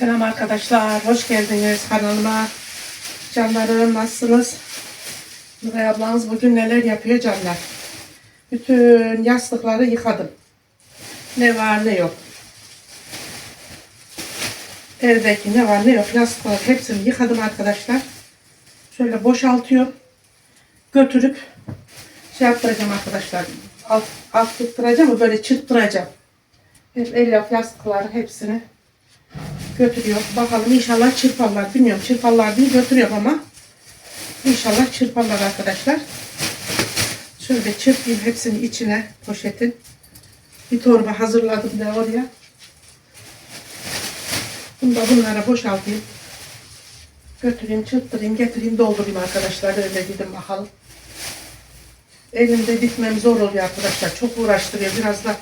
Selam arkadaşlar, hoş geldiniz kanalıma. Canlarım nasılsınız? Nuray ablanız bugün neler yapıyor canlar? Bütün yastıkları yıkadım. Ne var ne yok. Evdeki ne var ne yok yastıkları hepsini yıkadım arkadaşlar. Şöyle boşaltıyorum. Götürüp şey yaptıracağım arkadaşlar. Alt, alt tutturacağım böyle çırptıracağım. El yastıkları hepsini götürüyor. Bakalım inşallah çırparlar. Bilmiyorum çırparlar diye götürüyorum ama inşallah çırparlar arkadaşlar. Şöyle çırpayım hepsini içine poşetin. Bir torba hazırladım da oraya. Bunu da bunlara boşaltayım. Götüreyim, çırptırayım, getireyim, doldurayım arkadaşlar. Öyle dedim bakalım. Elimde dikmem zor oluyor arkadaşlar. Çok uğraştırıyor. Biraz da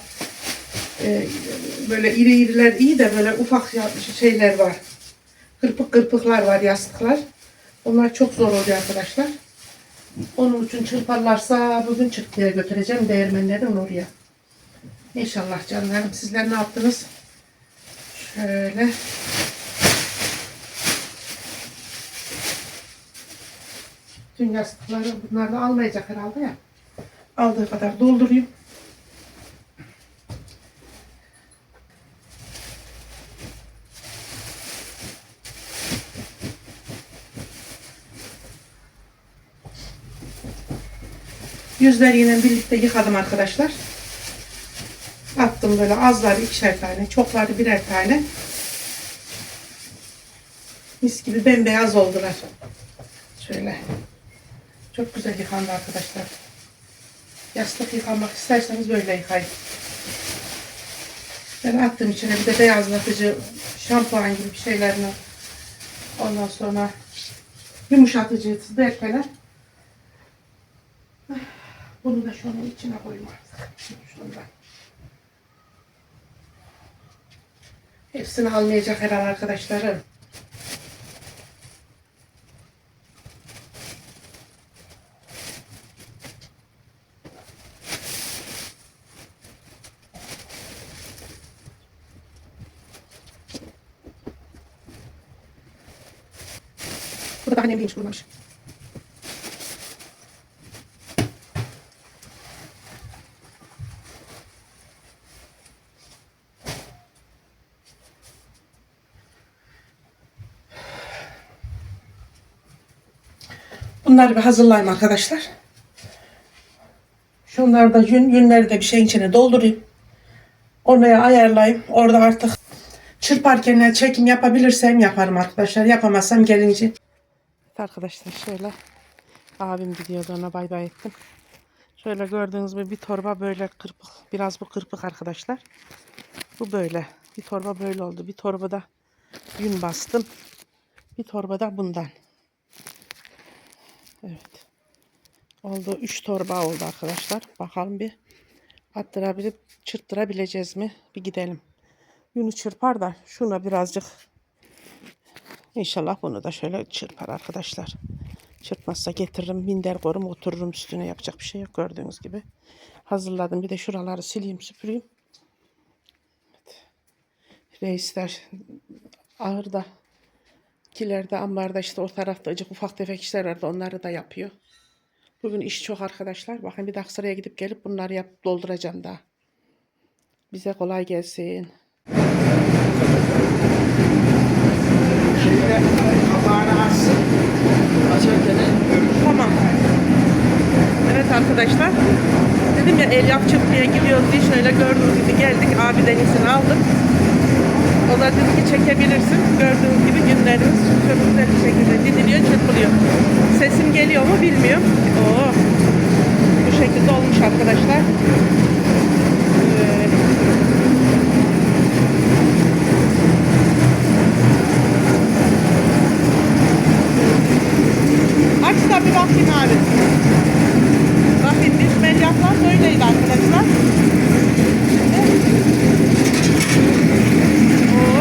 e, böyle iri iriler iyi de böyle ufak şeyler var. Kırpık kırpıklar var yastıklar. Onlar çok zor oluyor arkadaşlar. Onun için çırparlarsa bugün çırpmaya götüreceğim değirmenlerin oraya. İnşallah canlarım sizler ne yaptınız? Şöyle. Tüm yastıkları bunlar almayacak herhalde ya. Aldığı kadar doldurayım. Yüzleriyle birlikte yıkadım arkadaşlar. Attım böyle azları ikişer tane, çokları birer tane. Mis gibi bembeyaz oldular. Şöyle. Çok güzel yıkandı arkadaşlar. Yastık yıkanmak isterseniz böyle yıkayın. Ben attım içine bir de beyazlatıcı şampuan gibi şeylerini. Ondan sonra yumuşatıcı derkeler. Bunu da şunun içine. Şunu da. Hepsini almayacak herhalde arkadaşlarım. Bu da daha nemliymiş kurumamış. Bunları bir hazırlayayım arkadaşlar. Şunları da yün, yünleri de bir şeyin içine doldurayım. Oraya ayarlayayım. Orada artık çırparken çekim yapabilirsem yaparım arkadaşlar. Yapamazsam gelince. Arkadaşlar şöyle abim gidiyordu ona bay bay ettim. Şöyle gördüğünüz gibi bir torba böyle kırpık. Biraz bu kırpık arkadaşlar. Bu böyle. Bir torba böyle oldu. Bir torbada yün bastım. Bir torbada bundan. Evet. Oldu. 3 torba oldu arkadaşlar. Bakalım bir attırabilip çırptırabileceğiz mi? Bir gidelim. Yünü çırpar da şuna birazcık İnşallah bunu da şöyle çırpar arkadaşlar. Çırpmazsa getiririm minder korum otururum üstüne yapacak bir şey yok gördüğünüz gibi. Hazırladım bir de şuraları sileyim süpüreyim. Evet. Reisler ağırda kilerde ambarda işte o tarafta acık ufak tefek işler vardı onları da yapıyor. Bugün iş çok arkadaşlar. Bakın bir dakika sıraya gidip gelip bunları yap dolduracağım daha. Bize kolay gelsin. Şeyde kapağını açsın. Açarken Tamam. Evet arkadaşlar. Dedim ya el yap çırpmaya gidiyoruz diye şöyle gördüğünüz gibi geldik. Abiden izin aldık. O da dedi ki çekebilirsin. Gördüğünüz gibi günlerimiz çok güzel bir şekilde didiliyor, çırpılıyor. Sesim geliyor mu bilmiyorum. Oo. Bu şekilde olmuş arkadaşlar. Ee, bir bakayım abi. Bakayım biz medyatlar böyleydi arkadaşlar. Oo.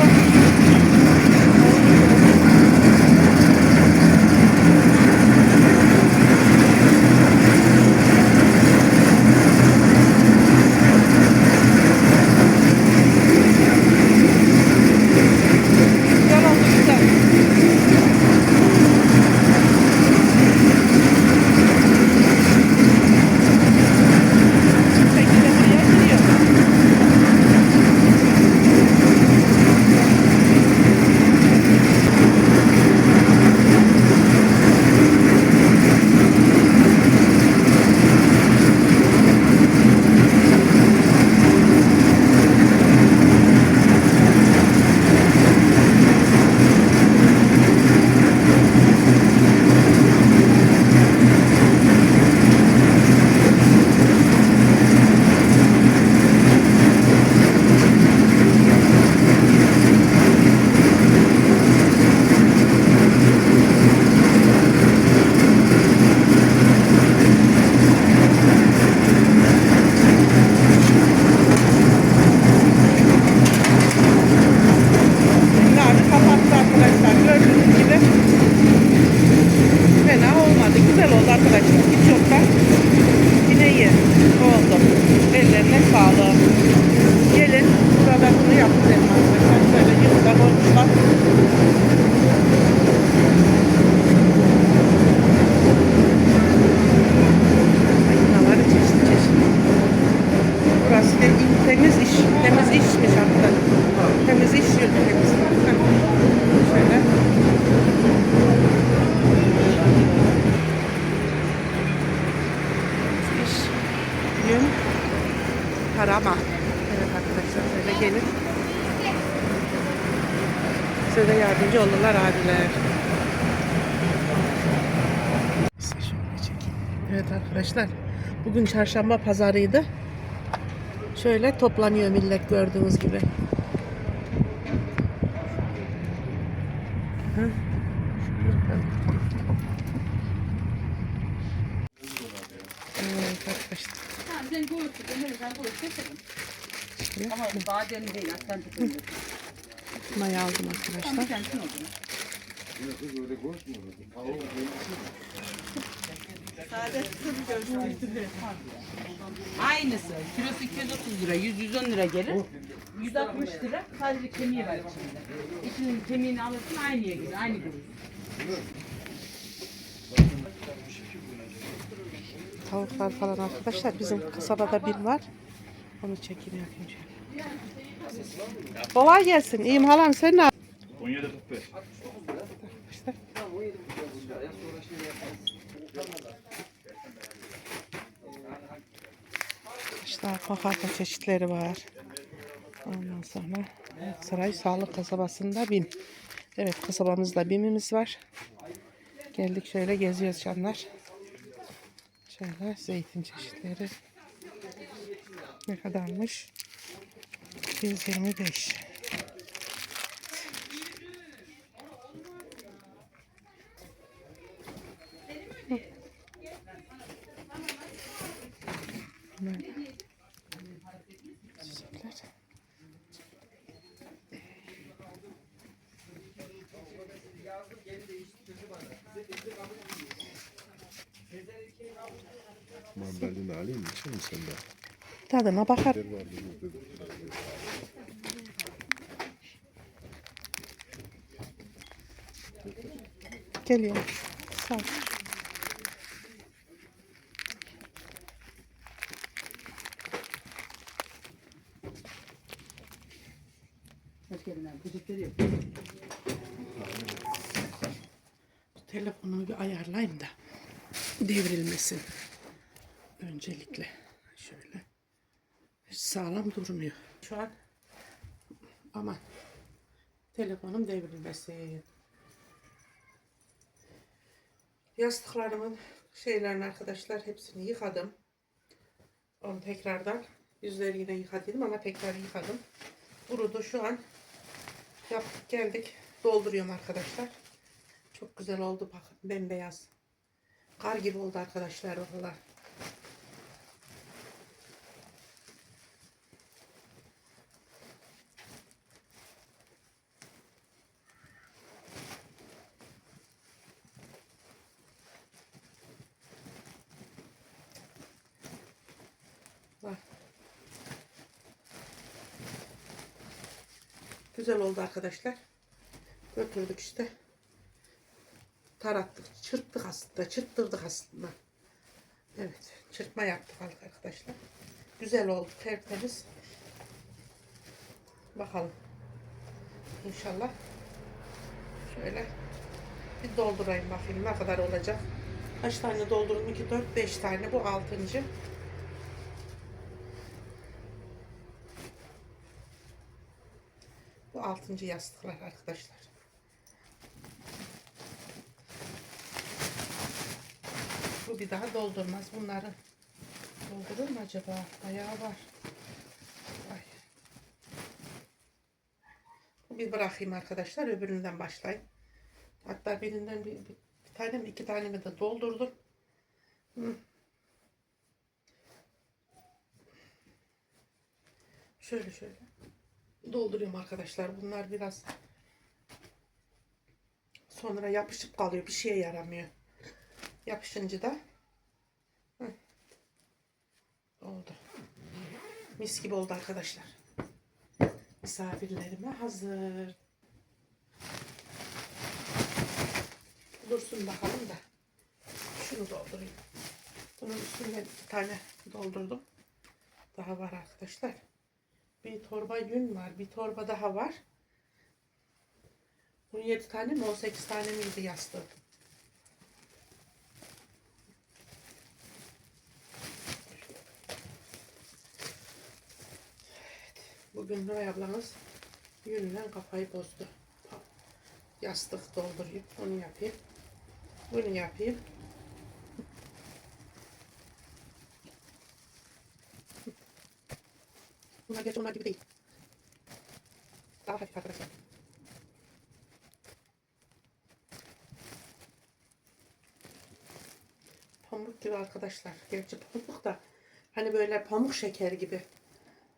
Bugün çarşamba pazarıydı. Şöyle toplanıyor millet gördüğünüz gibi. Hı. Ben. Ama badem değil. Aldım arkadaşlar. Aynısı. Kilosu 230 lira, 100-110 lira gelir. 160 lira sadece kemiği var içinde. İçinin kemiğini alırsın aynıya gelir, aynı kuruş. Tavuklar falan arkadaşlar. Bizim kasabada bir var. Onu çekeyim yapayım şöyle. Kolay gelsin. İyiyim halam sen ne yap- 17.45. İşte. İşte makarna çeşitleri var. Ondan sonra Saray Sağlık Kasabası'nda BİM. Evet kasabamızda BİM'imiz var. Geldik şöyle geziyoruz canlar. Şöyle zeytin çeşitleri. Ne kadarmış? 125. Mandalina alayım mı? İçer misin de? Tadına bakar. Bir vardı burada. Geliyor. Sağ ol. Telefonumu bir ayarlayayım da devrilmesin. Öncelikle şöyle Hiç sağlam durmuyor. Şu an aman telefonum devrilmesin. Yastıklarımın şeylerini arkadaşlar hepsini yıkadım. Onu tekrardan yüzleri yine yıkadım ama tekrar yıkadım. Kurudu şu an. Yaptık geldik. Dolduruyorum arkadaşlar. Çok güzel oldu bakın bembeyaz. Kar gibi oldu arkadaşlar valla. Güzel oldu arkadaşlar. Götürdük işte. Tarattık. Çırptık aslında. Çırptırdık aslında. Evet. Çırpma yaptık arkadaşlar. Güzel oldu. Tertemiz. Bakalım. İnşallah. Şöyle bir doldurayım bakayım ne kadar olacak. Kaç tane doldurdum? 2, 4, 5 tane. Bu 6. altıncı yastıklar arkadaşlar. Bu bir daha doldurmaz bunları. Doldurur mu acaba? Ayağı var. Ay. Bu bir bırakayım arkadaşlar. Öbüründen başlayayım. Hatta birinden bir, bir, bir tane mi iki tane mi de doldurdum. Hı. Şöyle şöyle. Dolduruyorum arkadaşlar. Bunlar biraz sonra yapışıp kalıyor. Bir şeye yaramıyor. Yapışınca da oldu. Mis gibi oldu arkadaşlar. Misafirlerime hazır. Dursun bakalım da. Şunu doldurayım. Bunun üstüne bir tane doldurdum. Daha var arkadaşlar. Bir torba yün var. Bir torba daha var. 17 tane mi 18 tane miydi yastığı? Bugün Nuray ablamız yünle kafayı bozdu. Yastık dolduruyor. Onu yapayım. Bunu yapayım. Bunlar gerçi onlar gibi değil. Daha hafif arkadaşlar. Pamuk gibi arkadaşlar. Gerçi pamuk da hani böyle pamuk şeker gibi.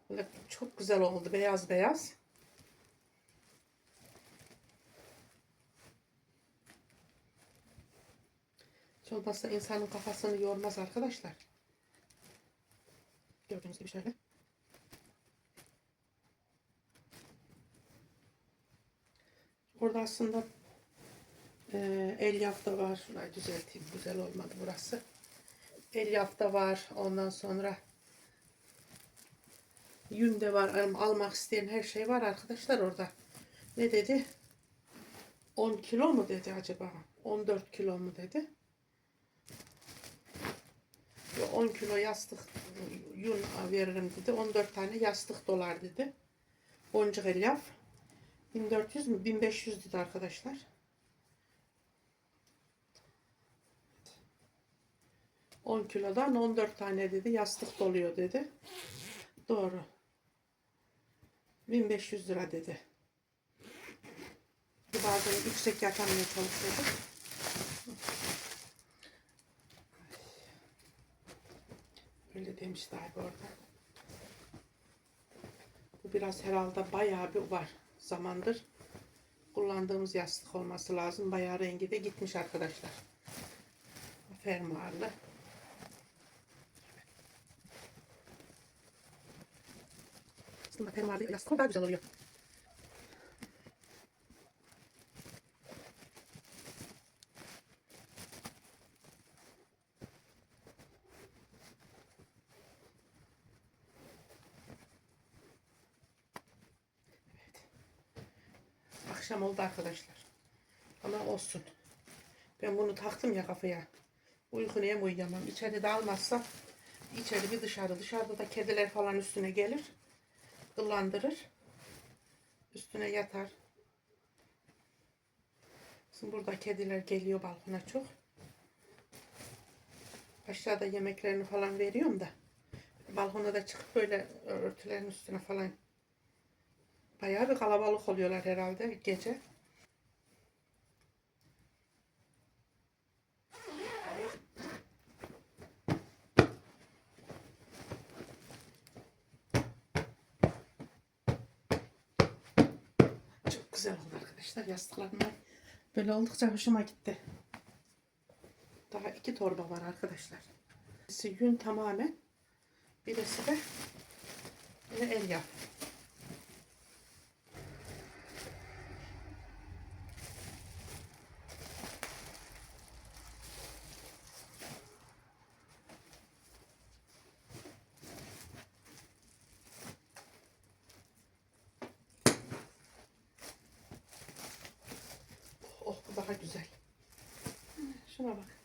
Böyle çok güzel oldu. Beyaz beyaz. Hiç olmazsa insanın kafasını yormaz arkadaşlar. Gördüğünüz gibi şöyle. Orada aslında eee elyaf da var. Şurayı düzelteyim. Güzel olmadı burası. Elyaf da var. Ondan sonra yün de var. Al- Almak isteyen her şey var arkadaşlar orada. Ne dedi? 10 kilo mu dedi acaba? 14 kilo mu dedi? Yo, 10 kilo yastık yün veririm dedi. 14 tane yastık dolar dedi. Boncuk elyaf. 1400 mü? 1500 dedi arkadaşlar. ...10 kilodan 14 tane dedi. Yastık doluyor dedi. Doğru. 1500 lira dedi. Bazen yüksek yatamaya çalışıyorduk. Öyle demişti abi orada. Bu biraz herhalde bayağı bir var zamandır kullandığımız yastık olması lazım. Bayağı rengi de gitmiş arkadaşlar. Fermuarlı. Aslında fermuarlı yastık daha güzel oluyor. Akşam oldu arkadaşlar. Ama olsun. Ben bunu taktım ya kafaya. Uyku neye uyuyamam. İçeride almazsam içeri bir dışarı. Dışarıda da kediler falan üstüne gelir. Kıllandırır. Üstüne yatar. Şimdi burada kediler geliyor balkona çok. Aşağıda yemeklerini falan veriyorum da. Balkona da çıkıp böyle örtülerin üstüne falan Bayağı bir kalabalık oluyorlar herhalde gece. Çok güzel oldu arkadaşlar yastıklarımlar. Böyle oldukça hoşuma gitti. Daha iki torba var arkadaşlar. Birisi yün tamamen. Birisi de el yap. Oh bu daha güzel. Şuna bak.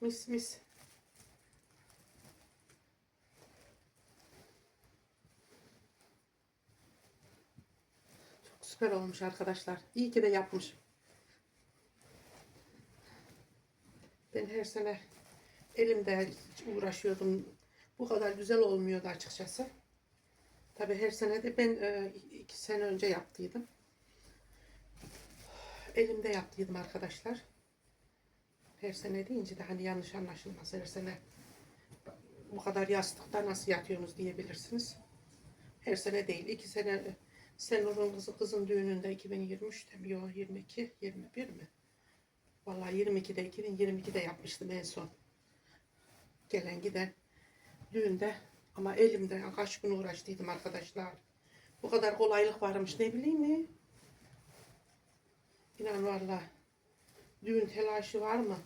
Mis mis. Çok süper olmuş arkadaşlar. İyi ki de yapmışım. Ben her sene elimde uğraşıyordum. Bu kadar güzel olmuyordu açıkçası. Tabii her sene de ben e, iki sene önce yaptıydım. Elimde yaptıydım arkadaşlar. Her sene deyince de hani yanlış anlaşılmaz. Her sene bu kadar yastıkta nasıl yatıyorsunuz diyebilirsiniz. Her sene değil. iki sene Senur'un kızı kızın düğününde 2023'te mi? Yok 22, 21 mi? Vallahi 22'de 2022'de yapmıştım en son. Gelen giden düğünde ama elimde kaç gün uğraştıydım arkadaşlar. Bu kadar kolaylık varmış ne bileyim mi? İnan valla. Düğün telaşı var mı?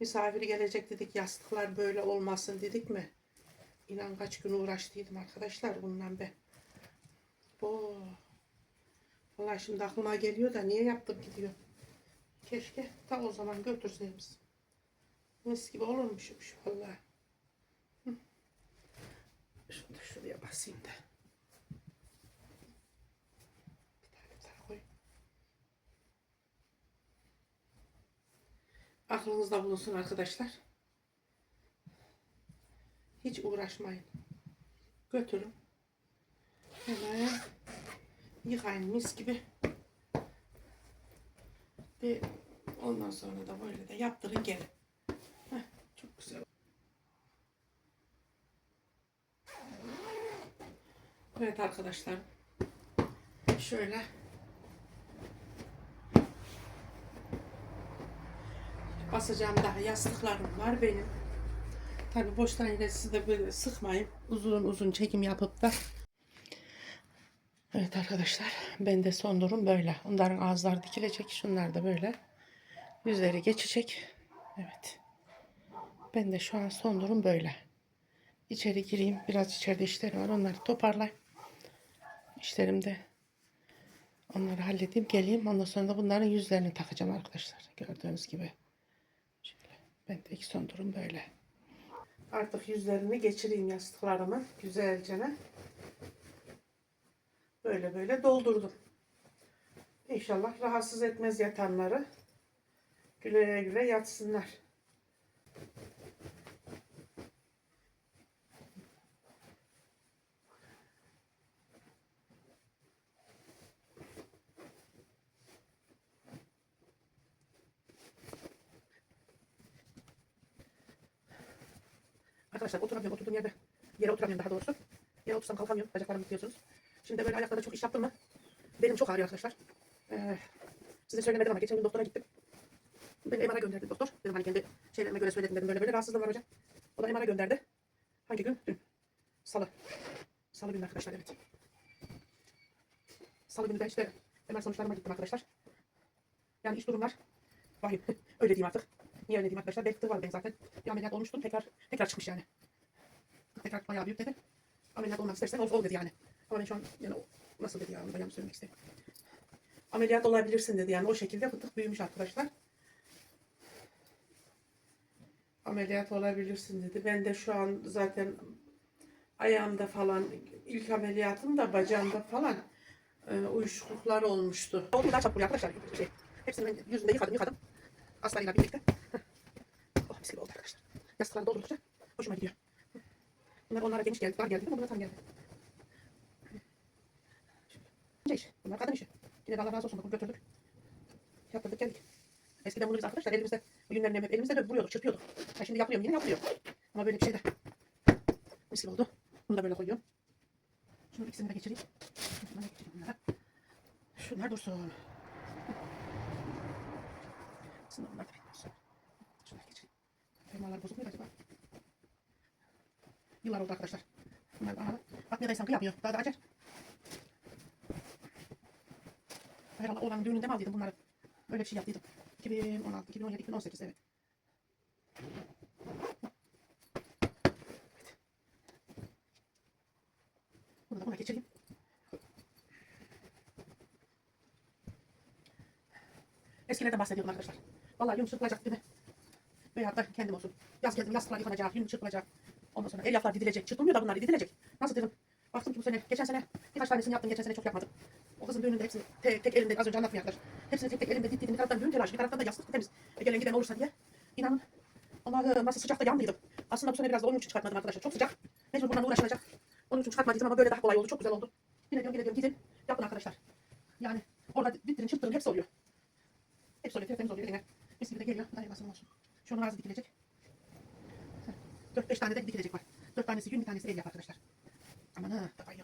Misafir gelecek dedik yastıklar böyle olmasın dedik mi? İnan kaç gün uğraştıydım arkadaşlar bundan ben. Bu. Vallahi şimdi aklıma geliyor da niye yaptık gidiyor. Keşke ta o zaman götürseymişim. Mis gibi olurmuşmuş vallahi. Hı. Şunu da şuraya basayım da. Bir tane daha koy. Aklınızda bulunsun arkadaşlar. Hiç uğraşmayın. Götürün. Hemen yıkayın mis gibi. Ve ondan sonra da böyle de yaptırın gelin. Heh, çok güzel. Evet arkadaşlar. Şöyle basacağım daha yastıklarım var benim. Tabi boştan yine sizi de böyle sıkmayayım. Uzun uzun çekim yapıp da. Evet arkadaşlar ben de son durum böyle. Onların ağızları dikilecek. Şunlar da böyle. Yüzleri geçecek. Evet. Ben de şu an son durum böyle. İçeri gireyim. Biraz içeride işlerim var. Onları toparlayayım. İşlerimde onları halledeyim. Geleyim. Ondan sonra da bunların yüzlerini takacağım arkadaşlar. Gördüğünüz gibi. Şöyle. Ben de ilk son durum böyle. Artık yüzlerini geçireyim yastıklarımı güzelce. Böyle böyle doldurdum. İnşallah rahatsız etmez yatanları. Güle güle yatsınlar. Arkadaşlar oturamıyorum oturduğum yerde. Yere oturamıyorum daha doğrusu. Yere otursam kalkamıyorum. Bacaklarımı tutuyorsunuz. Şimdi böyle ayaklarda çok iş yaptım mı? Benim çok ağrıyor arkadaşlar. Ee, size söylemedim ama geçen gün doktora gittim. Beni MR'a gönderdi doktor. Dedim hani kendi şeylerime göre söyledim dedim. Böyle böyle rahatsızlığım var hocam. O da MR'a gönderdi. Hangi gün? Dün. Salı. Salı günü arkadaşlar evet. Salı günü de işte MR sonuçlarıma gittim arkadaşlar. Yani iş durumlar vahim. öyle diyeyim artık. Niye öyle diyeyim arkadaşlar? Belki var benim zaten. Bir ameliyat olmuştum. Tekrar tekrar çıkmış yani. Tekrar bayağı büyük dedi. Ameliyat olmak istersen ol, ol dedi yani. Ama ben şu an yani nasıl dedi ya onu da söylemek istemiyorum. Ameliyat olabilirsin dedi yani o şekilde fıtık büyümüş arkadaşlar. Ameliyat olabilirsin dedi. Ben de şu an zaten ayağımda falan ilk ameliyatım da bacağımda falan e, uyuşukluklar olmuştu. Oldu çabuk oluyor arkadaşlar. Şey, hepsini ben yüzünde yıkadım yıkadım. Aslarıyla birlikte. Mis gibi oldu arkadaşlar. Yastıkları doldurdukça hoşuma gidiyor. Bunlar onlara geniş geldi, dar geldi ama bunlar tam geldi. İnce iş. Bunlar kadın işi. Yine de Allah razı olsun. Bakın götürdük. Yaptırdık geldik. Eskiden bunu biz arkadaşlar elimizde hep elimizde de vuruyorduk, çırpıyorduk. Ha şimdi yapılıyor mu? Yine yapılıyor. Ama böyle bir şey de mis gibi oldu. Bunu da böyle koyuyorum. Şunu ikisini de geçireyim. Da geçireyim bunlara. Şunlar dursun. Aslında bunlar da benim olsun. Şunları geçireyim. Fermuarlar bozuk muydu acaba? Yıllar oldu arkadaşlar. Bunlar bana bak ne sankı yapıyor. Daha da acar. Herhalde oğlanın düğününde mi aldıydım bunları? Böyle bir şey yaptıydım. 2016, 2017, 2018 evet. Bunu da buna geçireyim. Eskilerden bahsediyorum arkadaşlar. Vallahi çırpılacak değil mi? Veya da kendim olsun. Yaz geldim yastıklar yıkanacak, yün çırpılacak. Ondan sonra elyaflar didilecek. Çırpılmıyor da bunlar didilecek. Nasıl dedim? Baktım ki bu sene, geçen sene birkaç tanesini yaptım, geçen sene çok yapmadım. O kızın düğününde hepsini tek, tek elimde, az önce anlattım arkadaşlar. Hepsini tek tek elimde dittiydim. Bir taraftan düğün telaşı, bir taraftan da yastık temiz. E, gelen giden olursa diye. İnanın Allah'ım nasıl sıcakta yandıydım. Aslında bu sene biraz da onun için çıkartmadım arkadaşlar. Çok sıcak. Mecbur bundan uğraşılacak. Onun için çıkartmadıydım ama böyle daha kolay oldu. Çok güzel oldu. Yine diyorum, yine diyorum gidin. Yapın arkadaşlar. Yani orada dittirin, çırptırın hepsi oluyor. Hepsi oluyor, tertemiz oluyor. Yine mis gibi de geliyor. Dayanmasın olsun. Şunun ağzı dikilecek. 4-5 tane de dikilecek var. 4 tanesi yün, bir tanesi el yap arkadaşlar. Aman ha, kafayı.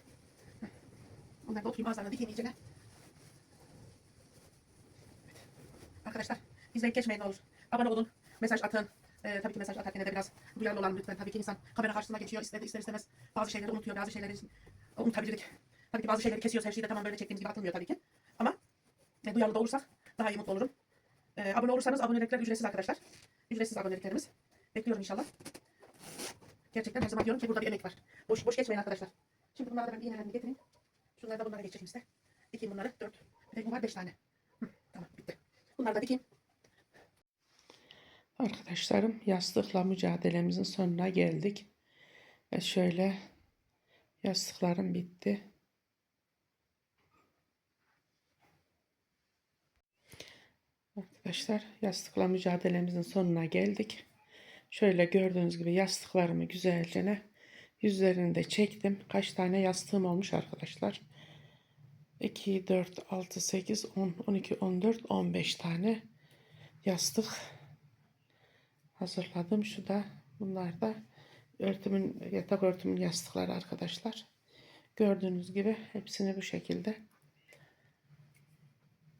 Heh. Onlar da oturayım ağızlarına dikeyim iyicene. Evet. Arkadaşlar bizden geçmeyin ne olur. Abone olun, mesaj atın. Ee, tabii ki mesaj atarken de biraz duyarlı olalım lütfen. Tabii ki insan kamera karşısına geçiyor, ister, ister istemez bazı şeyleri unutuyor, bazı şeyleri unutabilirdik. Tabii ki bazı şeyleri kesiyoruz, her şeyi de tamam böyle çektiğimiz gibi atılmıyor tabii ki. Ama e, duyarlı da olursak daha iyi mutlu olurum. Ee, abone olursanız abonelikler ücretsiz arkadaşlar. Ücretsiz aboneliklerimiz. Bekliyorum inşallah. Gerçekten her zaman diyorum ki burada bir emek var. Boş boş geçmeyin arkadaşlar. Şimdi bunları da ben iğnelerini getireyim. Şunları da bunlara geçireyim size. Dikeyim bunları. Dört. Bir tek beş tane. Hı, tamam bitti. Bunları da dikeyim. Arkadaşlarım yastıkla mücadelemizin sonuna geldik. Ve şöyle yastıklarım bitti. Arkadaşlar yastıkla mücadelemizin sonuna geldik. Şöyle gördüğünüz gibi yastıklarımı güzelce yüzlerini de çektim. Kaç tane yastığım olmuş arkadaşlar. 2, 4, 6, 8, 10, 12, 14, 15 tane yastık hazırladım. Şu da bunlar da örtümün yatak örtümün yastıkları arkadaşlar. Gördüğünüz gibi hepsini bu şekilde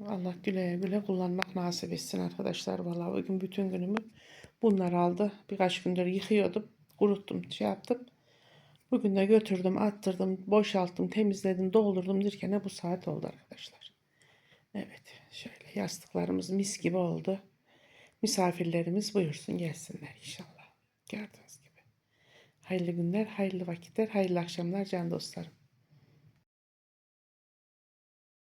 Allah güle güle kullanmak nasip etsin arkadaşlar. Vallahi bugün bütün günümü bunlar aldı. Birkaç gündür yıkıyordum. Kuruttum, şey yaptım. Bugün de götürdüm, attırdım, boşalttım, temizledim, doldurdum derken bu saat oldu arkadaşlar. Evet, şöyle yastıklarımız mis gibi oldu. Misafirlerimiz buyursun gelsinler inşallah. Gördüğünüz gibi. Hayırlı günler, hayırlı vakitler, hayırlı akşamlar can dostlarım.